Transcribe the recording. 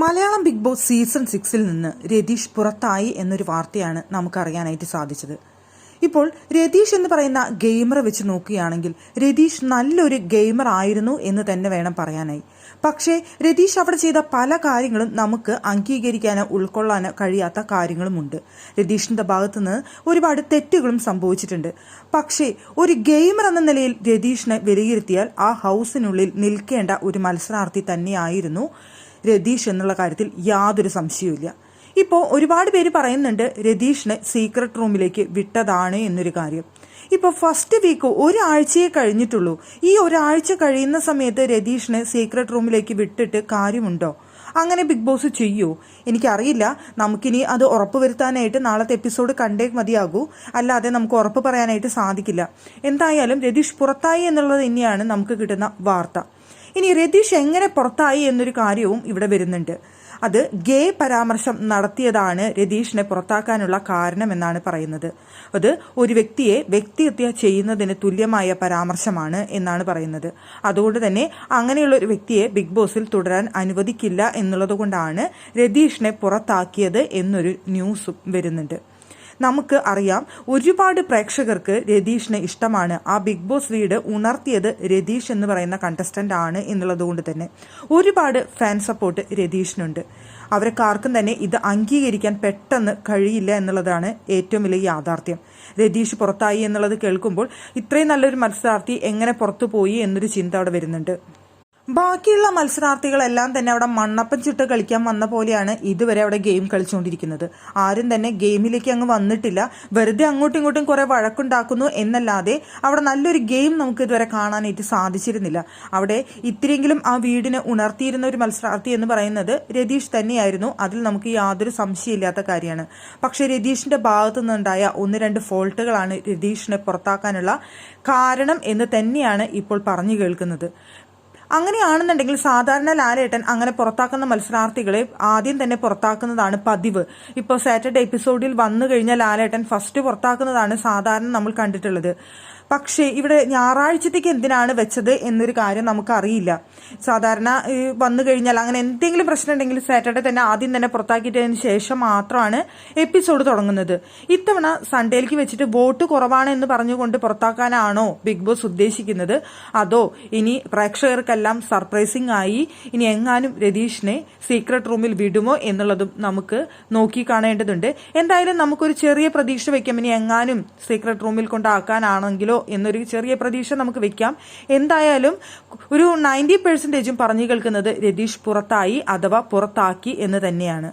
Malayalam big boss season സിക്സിൽ നിന്ന് രതീഷ് പുറത്തായി എന്നൊരു വാർത്തയാണ് നമുക്കറിയാനായിട്ട് സാധിച്ചത്. ഇപ്പോൾ രതീഷ് എന്ന് പറയുന്ന ഗെയിമറെ വെച്ച് നോക്കുകയാണെങ്കിൽ രതീഷ് നല്ലൊരു ഗെയിമർ ആയിരുന്നു എന്ന് തന്നെ വേണം പറയാനായി. പക്ഷേ രതീഷ് അവിടെ ചെയ്ത പല കാര്യങ്ങളും നമുക്ക് അംഗീകരിക്കാനോ ഉൾക്കൊള്ളാനോ കഴിയാത്ത കാര്യങ്ങളുമുണ്ട്. രതീഷിന്റെ ഭാഗത്തുനിന്ന് ഒരുപാട് തെറ്റുകളും സംഭവിച്ചിട്ടുണ്ട്. പക്ഷേ ഒരു ഗെയിമർ എന്ന നിലയിൽ രതീഷിനെ വിലയിരുത്തിയാൽ ആ ഹൗസിനുള്ളിൽ നിൽക്കേണ്ട ഒരു മത്സരാർത്ഥി തന്നെയായിരുന്നു രതീഷ് എന്നുള്ള കാര്യത്തിൽ യാതൊരു സംശയവുമില്ല. ഇപ്പോൾ ഒരുപാട് പേര് പറയുന്നുണ്ട് രതീഷിനെ സീക്രട്ട് റൂമിലേക്ക് വിട്ടതാണ് എന്നൊരു കാര്യം. ഇപ്പോൾ ഫസ്റ്റ് വീക്ക് ഒരാഴ്ചയെ കഴിഞ്ഞിട്ടുള്ളൂ. ഈ ഒരാഴ്ച കഴിയുന്ന സമയത്ത് രതീഷിനെ സീക്രട്ട് റൂമിലേക്ക് വിട്ടിട്ട് കാര്യമുണ്ടോ? അങ്ങനെ ബിഗ് ബോസ് ചെയ്യൂ. എനിക്കറിയില്ല. നമുക്കിനി അത് ഉറപ്പ് വരുത്താനായിട്ട് നാളത്തെ എപ്പിസോഡ് കണ്ടേ മതിയാകൂ. അല്ലാതെ നമുക്ക് ഉറപ്പ് പറയാനായിട്ട് സാധിക്കില്ല. എന്തായാലും രതീഷ് പുറത്തായി എന്നുള്ളത് തന്നെയാണ് നമുക്ക് കിട്ടുന്ന വാർത്ത. ഇനി രതീഷ് എങ്ങനെ പുറത്തായി എന്നൊരു കാര്യവും ഇവിടെ വരുന്നുണ്ട്. അത് ഗേ പരാമർശം നടത്തിയതാണ് രതീഷിനെ പുറത്താക്കാനുള്ള കാരണമെന്നാണ് പറയുന്നത്. അത് ഒരു വ്യക്തിയെ വ്യക്തിഹത്യ ചെയ്യുന്നതിന് തുല്യമായ പരാമർശമാണ് എന്നാണ് പറയുന്നത്. അതുകൊണ്ട് തന്നെ അങ്ങനെയുള്ള ഒരു വ്യക്തിയെ ബിഗ് ബോസിൽ തുടരാൻ അനുവദിക്കില്ല എന്നുള്ളത് കൊണ്ടാണ് രതീഷിനെ പുറത്താക്കിയത് എന്നൊരു ന്യൂസും വരുന്നുണ്ട്. നമുക്ക് അറിയാം. ഒരുപാട് പ്രേക്ഷകർക്ക് രതീഷിനെ ഇഷ്ടമാണ്. ആ ബിഗ് ബോസ് വീട് ഉണർത്തിയത് രതീഷ് എന്ന് പറയുന്ന കണ്ടസ്റ്റന്റ് ആണ് എന്നുള്ളത് കൊണ്ട് തന്നെ. ഒരുപാട് ഫാൻ സപ്പോർട്ട് രതീഷിനുണ്ട്. അവരൊക്കെ ആർക്കും തന്നെ ഇത് അംഗീകരിക്കാൻ പെട്ടെന്ന് കഴിയില്ല എന്നുള്ളതാണ് ഏറ്റവും വലിയ യാഥാർത്ഥ്യം. രതീഷ് പുറത്തായി എന്നുള്ളത് കേൾക്കുമ്പോൾ ഇത്രയും നല്ലൊരു മത്സരാർത്ഥി എങ്ങനെ പുറത്തു പോയി എന്നൊരു ചിന്ത അവിടെ വരുന്നുണ്ട്. ബാക്കിയുള്ള മത്സരാർത്ഥികളെല്ലാം തന്നെ അവിടെ മണ്ണപ്പം ചുട്ട് കളിക്കാൻ വന്ന പോലെയാണ് ഇതുവരെ അവിടെ ഗെയിം കളിച്ചുകൊണ്ടിരിക്കുന്നത്. ആരും തന്നെ ഗെയിമിലേക്ക് അങ്ങ് വന്നിട്ടില്ല. വെറുതെ അങ്ങോട്ടും ഇങ്ങോട്ടും കുറെ വഴക്കുണ്ടാക്കുന്നു എന്നല്ലാതെ അവിടെ നല്ലൊരു ഗെയിം നമുക്ക് ഇതുവരെ കാണാനായിട്ട് സാധിച്ചിരുന്നില്ല. അവിടെ ഇത്രയെങ്കിലും ആ വീടിനെ ഉണർത്തിയിരുന്ന ഒരു മത്സരാർത്ഥി എന്ന് പറയുന്നത് രതീഷ് തന്നെയായിരുന്നു. അതിൽ നമുക്ക് യാതൊരു സംശയമില്ലാത്ത കാര്യമാണ്. പക്ഷെ രതീഷിന്റെ ഭാഗത്തു നിന്നുണ്ടായ ഒന്ന് രണ്ട് ഫോൾട്ടുകളാണ് രതീഷിനെ പുറത്താക്കാനുള്ള കാരണം എന്ന് തന്നെയാണ് ഇപ്പോൾ പറഞ്ഞു കേൾക്കുന്നത്. അങ്ങനെയാണെന്നുണ്ടെങ്കിൽ സാധാരണ ലാലേട്ടൻ അങ്ങനെ പുറത്താക്കുന്ന മത്സരാർത്ഥികളെ ആദ്യം തന്നെ പുറത്താക്കുന്നതാണ് പതിവ്. ഇപ്പോൾ സാറ്റർഡേ എപ്പിസോഡിൽ വന്നു കഴിഞ്ഞ ലാലേട്ടൻ ഫസ്റ്റ് പുറത്താക്കുന്നതാണ് സാധാരണ നമ്മൾ കണ്ടിട്ടുള്ളത്. പക്ഷേ ഇവിടെ ഞായറാഴ്ചത്തേക്ക് എന്തിനാണ് വെച്ചത് എന്നൊരു കാര്യം നമുക്കറിയില്ല. സാധാരണ വന്നു കഴിഞ്ഞാൽ അങ്ങനെ എന്തെങ്കിലും പ്രശ്നം ഉണ്ടെങ്കിൽ സാറ്റർഡേ തന്നെ ആദ്യം തന്നെ പുറത്താക്കിയിട്ടതിന് ശേഷം മാത്രമാണ് എപ്പിസോഡ് തുടങ്ങുന്നത്. ഇത്തവണ സൺഡേയിലേക്ക് വെച്ചിട്ട് വോട്ട് കുറവാണ് എന്ന് പറഞ്ഞുകൊണ്ട് പുറത്താക്കാനാണോ ബിഗ് ബോസ് ഉദ്ദേശിക്കുന്നത്? അതോ ഇനി പ്രേക്ഷകർക്കെല്ലാം സർപ്രൈസിംഗ് ആയി. ഇനി എങ്ങാനും രതീഷിനെ സീക്രട്ട് റൂമിൽ വിടുമോ എന്നുള്ളതും നമുക്ക് നോക്കി കാണേണ്ടതുണ്ട്. എന്തായാലും നമുക്കൊരു ചെറിയ പ്രതീക്ഷ വെക്കാം. ഇനി എങ്ങാനും സീക്രട്ട് റൂമിൽ കൊണ്ടാക്കാനാണെങ്കിലോ എന്നൊരു ചെറിയ പ്രതീക്ഷ നമുക്ക് വെക്കാം. എന്തായാലും ഒരു നയന്റി പെർസെന്റേജും പറഞ്ഞു കേൾക്കുന്നത് രതീഷ് പുറത്തായി അഥവാ പുറത്താക്കി എന്ന് തന്നെയാണ്.